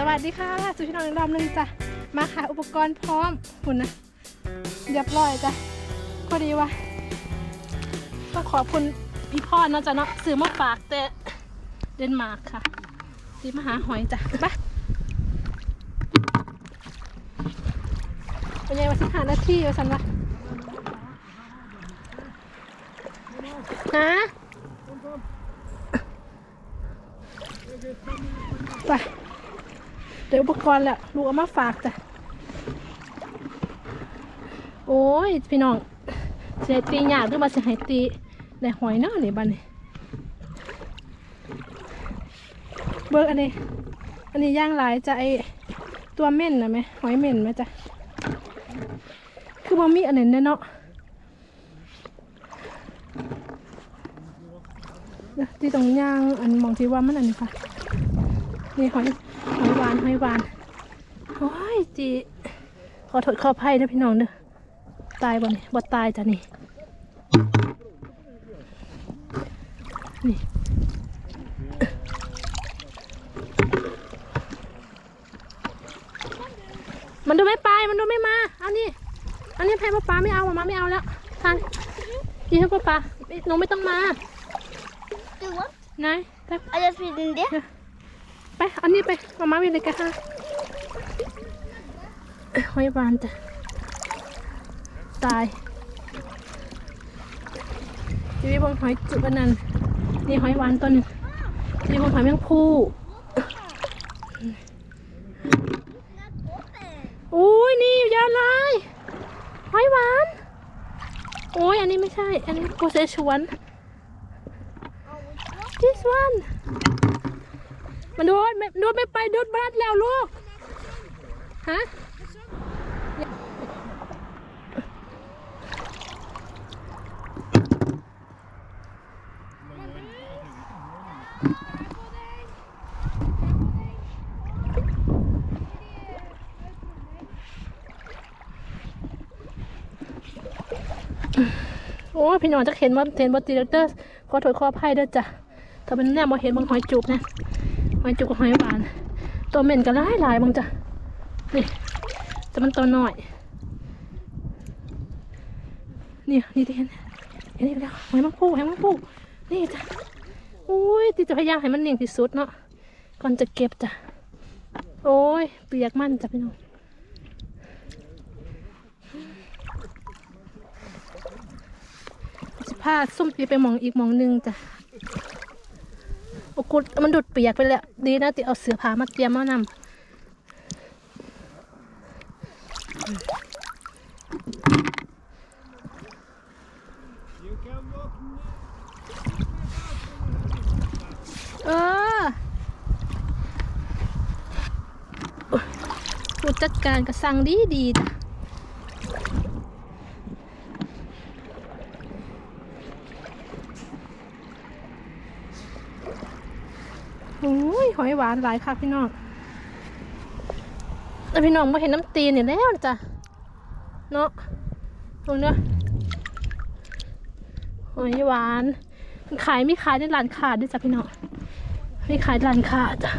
สวัสดีค่ะสุชินอีกรอบหนึงจ้ะ มาขายอุปกรณ์พร้อมหุ่นนะเรียบร้อยจ้ะพอดีว่าต้องขอบคุณพี่พ่อเนาะจ้ะเนาะซื้อมาฝากแต่เดนมาร์กค่ะซื้อมาหาหอยจ้ะไปเป็นไงวันที่หาหน้าที่วสันวะฮะไป เดี๋ยวอุปกรณ์แหละลูกเอามาฝากจ้ะ โอ้ย พี่น้องเสียตีหยาดหรือว่าเสียหายตีได้หอยเนาะนี่บ้านนี่เบิกอันนี้ อันนี้ย่างหลายจะไอตัวเม่นนะไหมหอยเม่นไหมจ้ะ คือบ่มีอันนั้นเนาะเดี๋ยวที่ตรงย่างอันมองที่ว่ามันอันนี้ค่ะ นี่หอย หอยหวานหอยหวานโอ้ยจีขอโทษขออภัยนะพี่น้องเด้อตายบ่นี่บ่ตายจ้ะนี่นี่มันดูไม่ไป มันดูไม่มา เอานี่อันนี้แพงป้าป๊าไม่เอามามาไม่เอาแล้วทานกินให้ป้าป๊าหนูไม่ต้องมา Do what? นายไป I just read in there. ไปอันนี้ไปมาม่ามีอะไรกันฮะหอยหวานจ้ะตายทีนี้บงหอยจุกอันนันนี่หอยหวานตัวนึงนี่บงหอยแมงภูอุ้ยนี่ยาลายหอยหวานโอ้ยอันนี้ไม่ใช่ อันนี้โกเซชวน this one มันโดดม่โดดไม่ไปโดดบ้านแล้วลูก ฮะโอ้พี่น้องจะเห็นว่าเห็นบอตีเดอร์ขอโทษขออภัยด้วยจ้ะถ้าเป็นแน่มาเห็นบางหอยจุกนะ อยจุกหอยหวาน ตัวเหม็นก็หลายหลายบางจ้ะนี่แต่มันตัวหน้อยนี่นี่ที่เห็นเห็นนี่แล้วหอยมังพูหอยมังพูนี่จ้ะโอ้ยที่จะพยายามให้มันเนียงที่สุดเนาะก่อนจะเก็บจ้ะโอ้ยเปียกมันจ้ะพี่น้องสิพาส้มปีไปมองอีกมองหนึ่งจ้ะ โอ้กุดมันดูดเปียกไปแล้ว ดีนะที่เอาเสือผามาเตรียมมานำเออผู้จัดการก็สั่งดีดีจ้ะ โขอ้ยหอยหวานหลายค่ะพี่น้องแล้วพี่น้องมาเห็นน้ำตีนเนี่ยแล้วจ้ะเนาะตรงเนี้ยหอยหวานขายไม่ขายในร้านค้าดด้วยจ้ะพี่น้องไม่ขายร้านค้าจ้ะ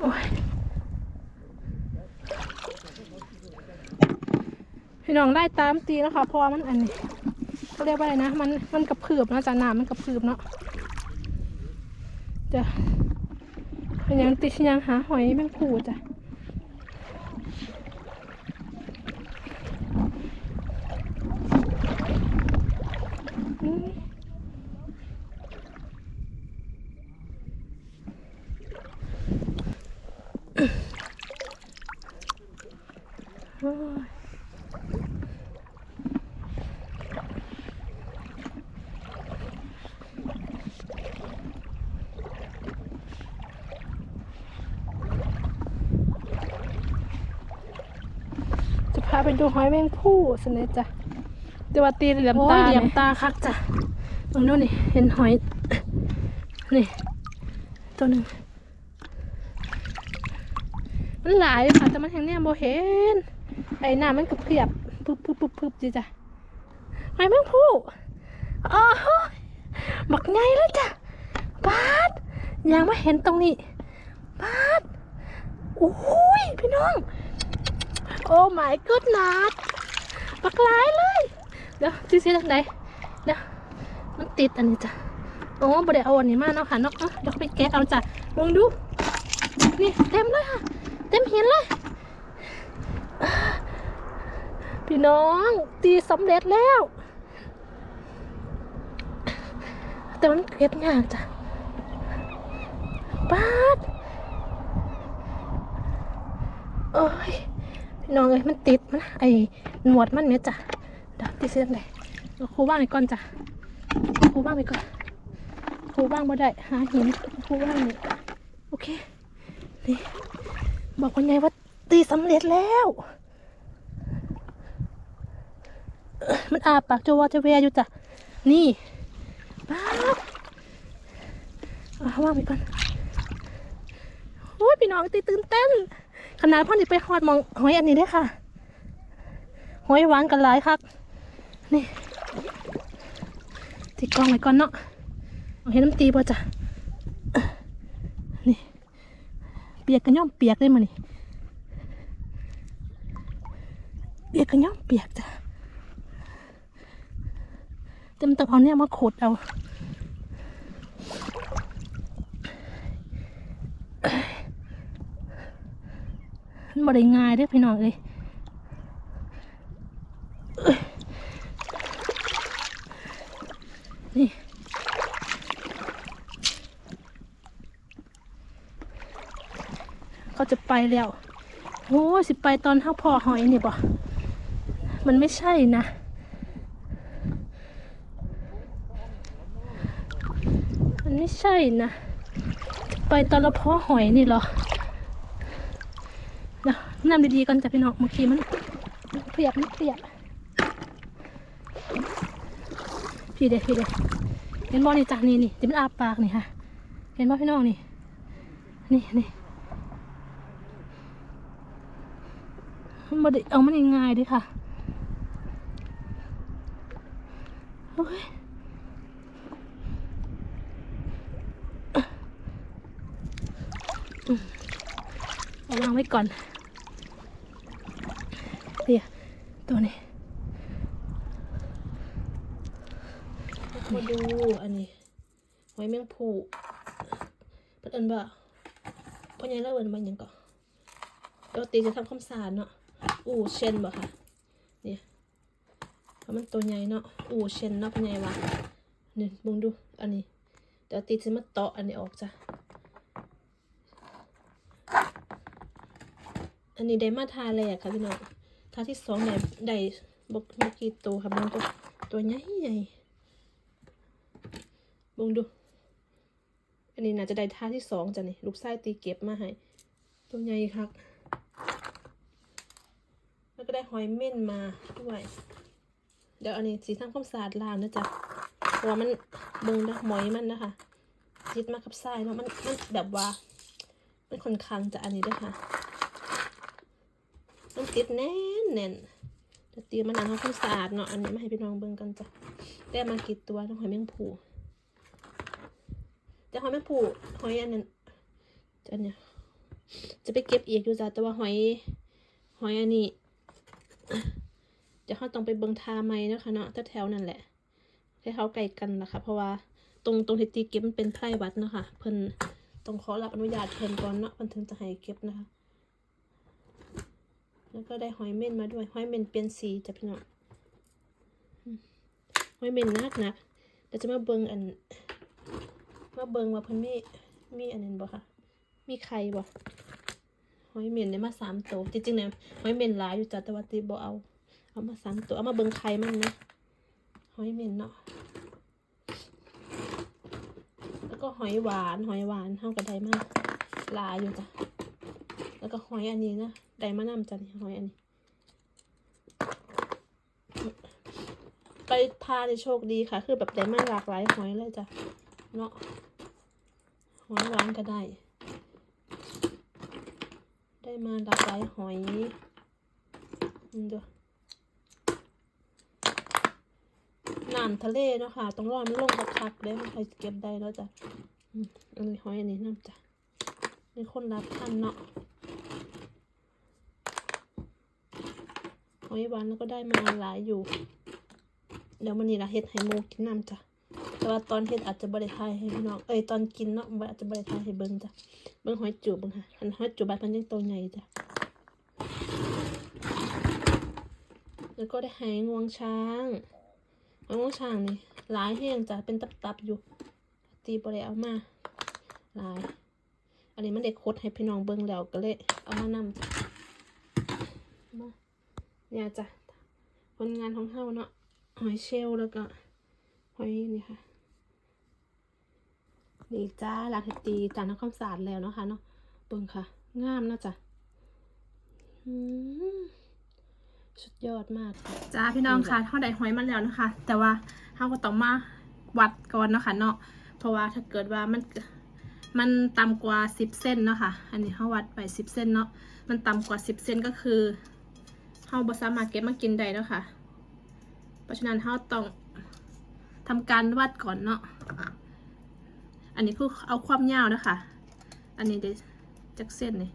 โอ้ยพี่น้องไล่ตามตีนะคะเพราะว่ามันอันนี้ เขาเรียกว่าอะไรนะ มันมันกระพือบเนาะจ้ะน้ำมันกระพือบเนาะจะเป็นยังติดยังหาหอยแมงผูจ้ะาไปดูหอยแมงผู้สนิทจ้ะเดี๋ยวว่าตีเหลี่ยมตาเหลี่ยมตาคักจ้ะตรงนู้นนี่เห็นหอย นี่ตัวหนึ่งมันหลายอยู่ค่ะแต่มันแห้งเนี่ยโบเห็น ไอ้หน้ามันกระเพียบพึบพึบพึบพึบจีจ้ะหอยแมงผู้อ๋อบักไงเลยจ้ะบาดยังไม่เห็นตรงนี้บาดโอ้ยพี่น้อง โอ้ my goodness บักลายเลยเดี๋ยวจีเสีทางไหนเดี๋ยวมันติดอันนี้จ้ะโอ้บ่ได้เอาอันนี้มาเนาะค่ะเนาะเอาเดี๋ยวไปแกะเอาจ้ะลองดูนี่เต็มเลยค่ะ เต็มหินเลย พี่น้องตีสำเร็จแล้ว แต่มันเก็บยากจ้ะปาดโอ้ย พี่น้องเอ้ยมันติดมันไอหนวดมันเนี่ยจ้ะเดี๋ยวติดเส้นไหนเอาครูว่างไปก่อนจ้ะครูว่างไปก่อนครูว่างบ่ได้หาหินครูว่างนี่โอเคนี่บอกคนใหญ่ว่าตีสำเร็จแล้วมันอาปากจะวาจะแวอยู่จ้ะนี่ป๊าบเอาว่างไปก่อนโอ้ยพี่น้องตีตื่นเต้น ขนาดพ่อนี่ไปหอดมองหอยอันนี้เด้วยค่ะ หอยหวานกันหลายครับนี่ตีกล้องไว้ก่อนเนาะเอาเห็นน้ำตีป่ะจ้ะนี่ เปียกกันย่อมเปียกเลยมานี่เปียกกันย่อมเปียกจ้ะเต็มนต้องเอาเนี่ยมาขุดเอา มันบ่ได้ง่ายเด้อพี่น้องเอ้ยเอ้ยนี่เขาจะไปแล้วโอ้สิไปตอนเท่าพอหอยนี่บ่มันไม่ใช่นะ มันไม่ใช่นะ ไปตอนเราพอหอยนี่หรอ น้ำดีๆก่อนจ้ะพี่น้องเมื่อกี้มันเปียกมันเปียกพี่เด็พี่เด็เห็นบ่นี่จ้ะนี่นี่ที่มันอาปากนี่ค่ะ เห็นบ่พี่น้องนี่ นี่นี่มันบ่ได้เอามันง่ายๆด้วยค่ะโอ้ยเอาวางไว้ก่อน เดี๋ยว ตัวนี้มาดูอันนี้หอยแมงภูเปิดอันบ่พ่อใหญ่เล่าเอินมันหยังก่อนปกติจะทำข้าวสารเนาะอู่เชนบ่ค่ะเนี่ยเพราะมันตัวใหญ่เนาะอู่เชนเนาะพ่อใหญ่ว่านี่เบิ่งดูอันนี้เดี๋ยวตีจะมาเตาะอันนี้ออกจ้ะอันนี้ได้มาทาเลยอะค่ะพี่น้อง ท่าที่สองเนี่ยได้บกเมื่อกี้ตัวครับมันตัวตัวใหญ่ใหญ่บงดู อันนี้น่าจะได้ท่าที่สองจ้ะนี่ลูกไส้ตีเก็บมาให้ตัวใหญ่ครับแล้วก็ได้หอยเม่นมาด้วยเดี๋ยวอันนี้สีทำความสะอาดล้างนะจ๊ะเพราะว่ามันเบิ่งนะหมอยมันนะคะจิตมากับไส้เนาะมันมันแบบว่ามันค่อนข้างจะอันนี้ด้วยค่ะ มันติดแน่นแน่นจะตียมันนานทำความสะอาดเนาะ อันนี้มาให้พี่น้องเบิ่งกันจ้ะได้มากี่ตัวต้องหอยแมงผูแต่หอยแมงผูหอยอันนั้นจะเนี่ยจะไปเก็บอีกอยู่จ้ะแต่ว่าหอยหอยอันนี้เดี๋ยวเขาต้องไปเบิ่งทาไม้นะคะเนาะถ้าแถวนั่นแหละแค่เขาไกลกันนะคะเพราะว่าตรงตรงที่ตีเก็บมันเป็นไพร่วัดนะคะเพิ่นต้องขอรับอนุญาตเพิ่นก่อนเนาะเพิ่นถึงจะให้เก็บนะคะ แล้วก็ได้หอยเม่นมาด้วย หอยเม่นเปลี่ยนสีจ้ะพี่น้องหอยเม่นนักนักเดี๋ยวจะมาเบิงอัน มาเบิงว่าเพิ่นมี มีอันนั้นบ่ค่ะ มีไข่บ่หอยเม่นได้มาสามตัวจริงๆเนี่ยหอยเม่นหลายอยู่จ้ะแต่ว่าตีบ่เอา เอามาสามตัว เอามาเบิงไข่มันนะหอยเม่นเนาะแล้วก็หอยหวาน หอยหวานเท่ากับไดมากหลายอยู่จ้ะ แล้วก็หอยอันนี้นะ ไดมานำจันหอยอันนี้ ไปพาในโชคดีค่ะ คือแบบได้มาหลากหลายหอยเลยจ้ะเนาะหอยหวานก็ได้ ได้มาหลากหลายหอยนี่ดูน้ำทะเลเนาะค่ะต้องรอมันลงคักๆเด้มันค่อยเก็บได้แล้วจ้ะอันนี้หอยอันนี้น้ำจ้ะนี่คนรับทันเนาะ หอยหวานแล้วก็ได้มาหลายอยู่เดี๋ยวมันนี่ละเฮ็ดให้หมูกินน้ำจ้ะแต่ว่าตอนเฮ็ดอาจจะบริทายให้พี่น้อง เอ้ยตอนกินเนาะอาจจะบริทายให้เบิ่งจ้ะ เบิ่งหอยจูบเบิ่งค่ะอันหอยจูบแบบมันยังโตใหญ่จ้ะ แล้วก็ได้หายงวงช้างหายงวงช้างนี่หลายแห้งจ้ะ เป็นตับๆอยู่ ตีบ่ได้เอามาหลาย อันนี้มันได้โคดให้พี่น้องเบิ่งแล้วก็เลยเอามานำจ้ะ เนี่ยจ้ะผลงานของเฮาเนาะหอยเชลล์แล้วก็หอยนี่ค่ะนี่จ้าลาเทตีจานทำความสะอาดแล้วเนาะคะเนาะเบิ่งค่ะ งามเนาะจ้ะอืมสุดยอดมากค่ะจ้าพี่น้องค่ะเท่าใดหอยมันแล้วนะคะ แต่ว่าเฮาก็ต้องมาวัดก่อนเนาะคะเนาะเพราะว่าถ้าเกิดว่ามันมันต่ำกว่าสิบเส้นเนาะค่ะ อันนี้เฮาวัดไปสิบเส้นเนาะ มันต่ำกว่าสิบเส้นก็คือเฮาบ่สามารถเก็บมากินได้แล้วค่ะ เพราะฉะนั้นเราต้องทำการวัดก่อนเนาะ อันนี้คือเอาความยาวนะคะ อันนี้เดี๋ยวจักเส้นนี่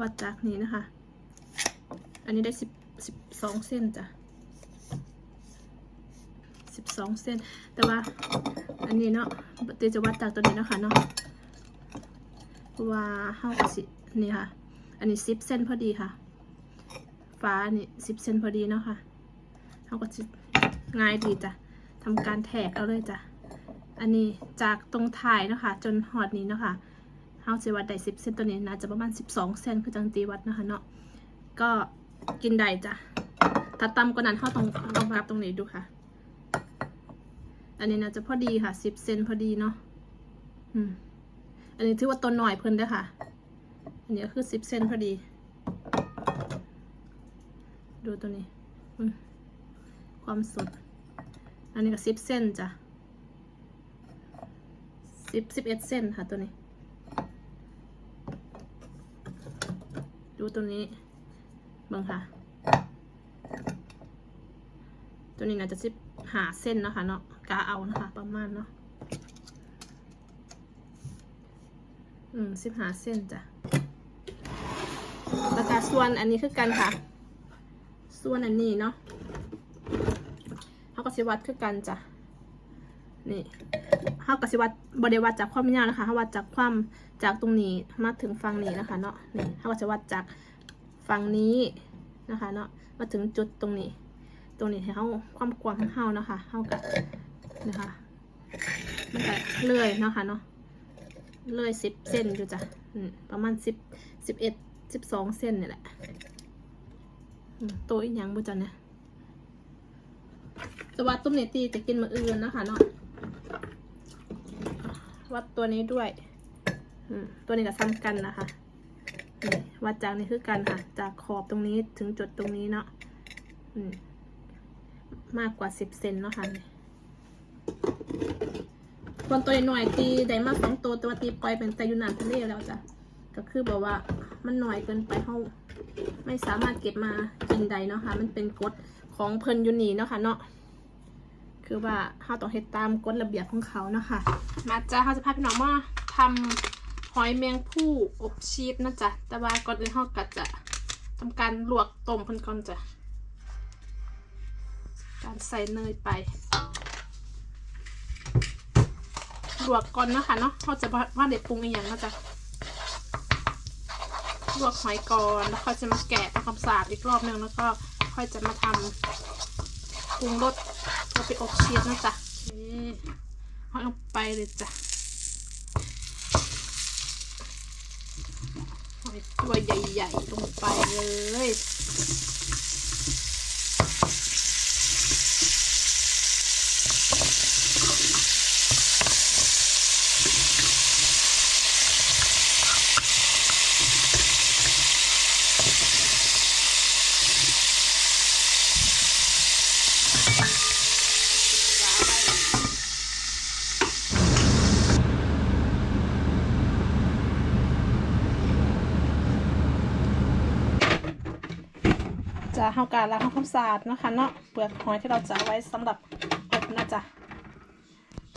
วัดจากนี้นะคะ อันนี้ได้สิบสิบสองเส้นจ้ะสิบสองเส้น แต่ว่าอันนี้เนาะเดี๋ยวจะวัดจากตัวนี้นะคะเนาะ ว่าเท่ากับสินี่ค่ะ อันนี้สิบเส้นพอดีค่ะ ฟ้านี่สิบเซนพอดีเนาะค่ะเขาก็จะง่ายดีจ้ะทำการแทกเอาเลยจ้ะ อันนี้จากตรงถ่ายเนาะคะจนหอดนี้เนาะคะเขาจะวัดได้สิบเซนตัวนี้น่าจะประมาณสิบสองเซนคือจังตีวัดนะคะเนาะ ก็กินได้จ้ะ ถ้าต่ำกว่านั้นเขาต้องลองวัดตรงนี้ดูค่ะ อันนี้น่าจะพอดีค่ะสิบเซนพอดีเนาะ อืม อันนี้ถือว่าตัวหน่อยเพิ่นเด้ค่ะ อันนี้คือสิบเซนพอดี ดูตัวนี้ ความสด อันนี้ก็สิบเส้นจ้ะสิบสิบเอ็ดเส้นค่ะตัวนี้ ดูตัวนี้เบังค่ะ ตัวนี้น่าจะสิบหาเส้นนะคะเนาะกาเอานะคะ ประมาณเนาะ อืมสิบหาเส้นจ้ะแล้วก็ส่วนอันนี้คือกันค่ะ ส่วนอันนี้เนาะเขาก็สิวัดคือกันจ้ะนี่เขาก็สิวัดบริวัดจากความยาวนะคะเขาวัดจากความจากตรงนี้มาถึงฝั่งนี้นะคะเนาะนี่เขาก็จะวัดจากฝั่งนี้นะคะเนาะมาถึงจุดตรงนี้ ตรงนี้ให้เขาความกว้างของเขานะคะเขากับนะคะมันก็เลื่อยเนาะค่ะเนาะ เลยสิบเส้นอยู่จ้ะประมาณสิบสิบเอ็ดสิบสองเส้นนี่แหละตัวอีกอย่างบุจันเนี่ยจะวัดตุ้มเนตีจะกินมาอื่นนะคะเนาะวัดตัวนี้ด้วยตัวนี้ก็ซ้ำกันนะคะวัดจากนี้คือกันค่ะ จากขอบตรงนี้ถึงจุดตรงนี้เนาะมมากกว่าสิบเซนเนาะค่ะ นี่คนตัวหน่อยตีได้มากสองตัวตัวตีปล่อยเป็นแต่อยูนานทะเลแล้วจ้ะก็คือบอกว่ามันหน่อยเกินไปเขาไม่สามารถเก็บมากินได้เนาะค่ะมันเป็นกฎของเพิ่นยูนีเนาะค่ะเนาะคือว่าเขาต้องเฮ็ดตามกฎระเบียบของเขาเนาะค่ะมาจ้าเขาจะพาพี่น้องมาทำหอยแมงผู้อบชีสนะจ๊ะแต่ว่าก่อนอื่นเขาก็จะทำการลวกต้มเพิ่นก่อนจ้ะการใส่เนยไป ลวกก่อนเนาะค่ะเนาะเขาจะว่าเด็ดปรุงอีกอย่างเนาจะลวกหอยก่อนแล้วค่อยจะมาแกะทำความสะอาดอีกรอบหนึ่งแล้วก็ค่อยจะมาทำปรุงรสเพื่อไปอบชีสนะจ๊ะนี่เอาลงไปเลยจ้ะหอยตัวใหญ่ ๆ ลงไปเลย สะอาดนะคะเนาะเปลือกหอยที่เราจะเอาไว้สำหรับอบนะจ๊ะ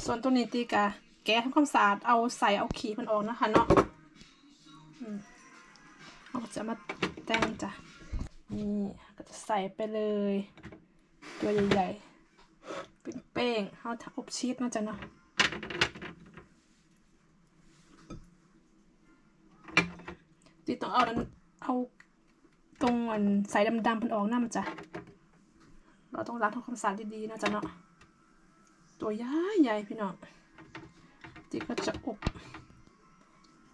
ส่วนตัวนี้ตีกะแกะทำความสะอาดเอาใส่เอาขี้มันออกนะคะเนาะอืมเราจะมาแต่งจ้ะนี่ก็จะใส่ไปเลย ตัวใหญ่ๆเป็นเป้งเอาทับอบชีสนะจ๊ะเนาะตีต้องเอาดันเอาตรงอันใส่ดำๆมันออกหน้ามันจ้ะ เราต้องล้างทำความสะอาดดีๆนะจ๊ะเนาะตัวใหญ่ใหญ่พี่น้องตีก็จะอบ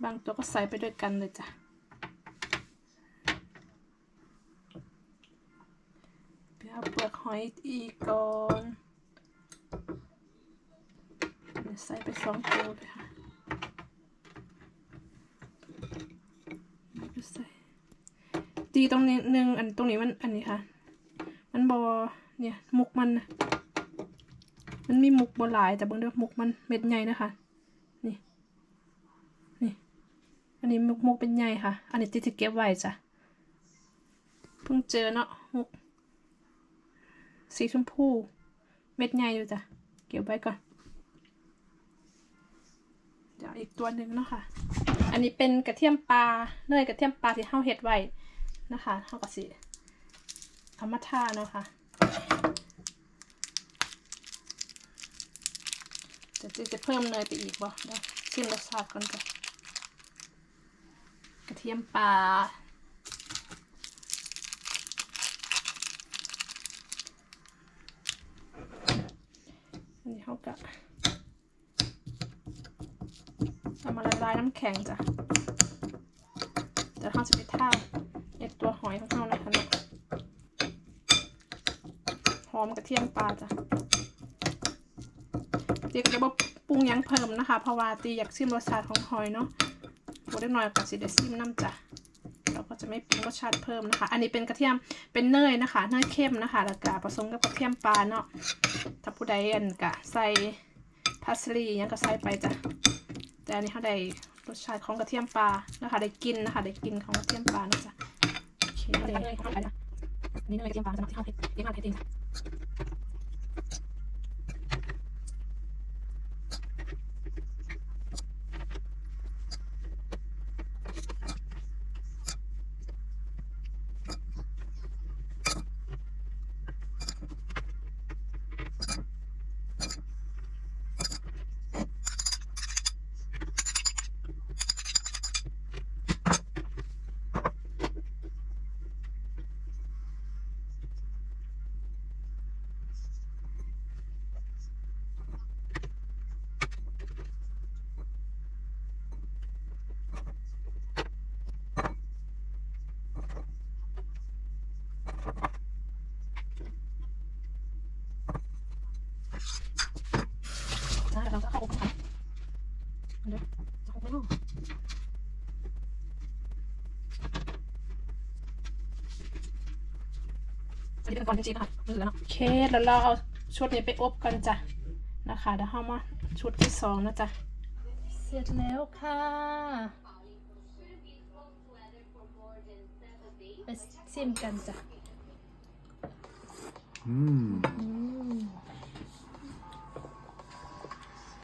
บางตัวก็ใส่ไปด้วยกันเลยจ้ะปเอาเปลือกหอยอีกก่อนใส่ไปสองตัวเลยค่ะใส่ตีตรงนี้หนึ่งอันตรงนี้มันอันนี้ค่ะ มันบอ เนี่ยมุกมันนะมันมีมุกบหลาย แต่เบางเด้อมุกมันเม็ดใหญ่นะคะนี่นี่อันนี้มุกมุกเป็นใหญ่ค่ะ อันนี้ตีจะเก็บไว้จ้ะเพิ่งเจอเนาะมุกสีชมพูเม็ดใหญ่อยู่จ้ะเก็บไว้ก่อนเดี๋ยวอีกตัวหนึ่งเนาะค่ะ อันนี้เป็นกระเทียมปลาเนยกระเทียมปลาที่เฮาเฮ็ดไว้นะคะเฮาก็สิเอามาทาเนาะค่ะ จะจะจะเพิ่มเนยไปอีกบ่เดี๋ยวชิมรสชาติก่อนจ้ะกระเทียมปลาอันนี้เขากะเอามาละลายน้ำแข็งจ้ะเดี๋ยวเขาจะไปท่าเอ็ดตัวหอยของเขานะคะเนี่ยหอมกระเทียมปลาจ้ะ ตีก็จะบอกปรุงหยังเพิ่มนะคะ เพราะว่าตีอยากชิมรสชาติของหอยเนาะบดได้หน่อยกับสิเดซิมน้ำจ้ะเราก็จะไม่ปรุงรสชาติเพิ่มนะคะ อันนี้เป็นกระเทียมเป็นเนยนะคะ เนยเข้มนะคะ แล้วก็ผสมกับกระเทียมปลาเนาะถ้าผู้ใดอันกะใส่พาสลียังก็ใส่ไปจ้ะแต่อันนี้เขาได้รสชาติของกระเทียมปลานะคะ ได้กลินนะคะ ได้กลินของกระเทียมปลานะจ๊ะโอเคเลยเข้าไปนะอันนี่เลยกระเทียมปลาสำหรับที่เขาเผ็ดเยอะมากเผ็ดจริงนะเดี๋ยวเราจะเข้าอบค่ะ เดี๋ยวจะอบไม่ออกอันนี้เป็นก่อนจริงๆนะคะมือแล้วเนาะโอเคแล้วเราเอาชุดนี้ไปอบกันจ้ะนะคะเดี๋ยวเข้ามาชุดที่สองนะจ๊ะ เสร็จแล้วค่ะ ไปซิมกันจ้ะ Mmm.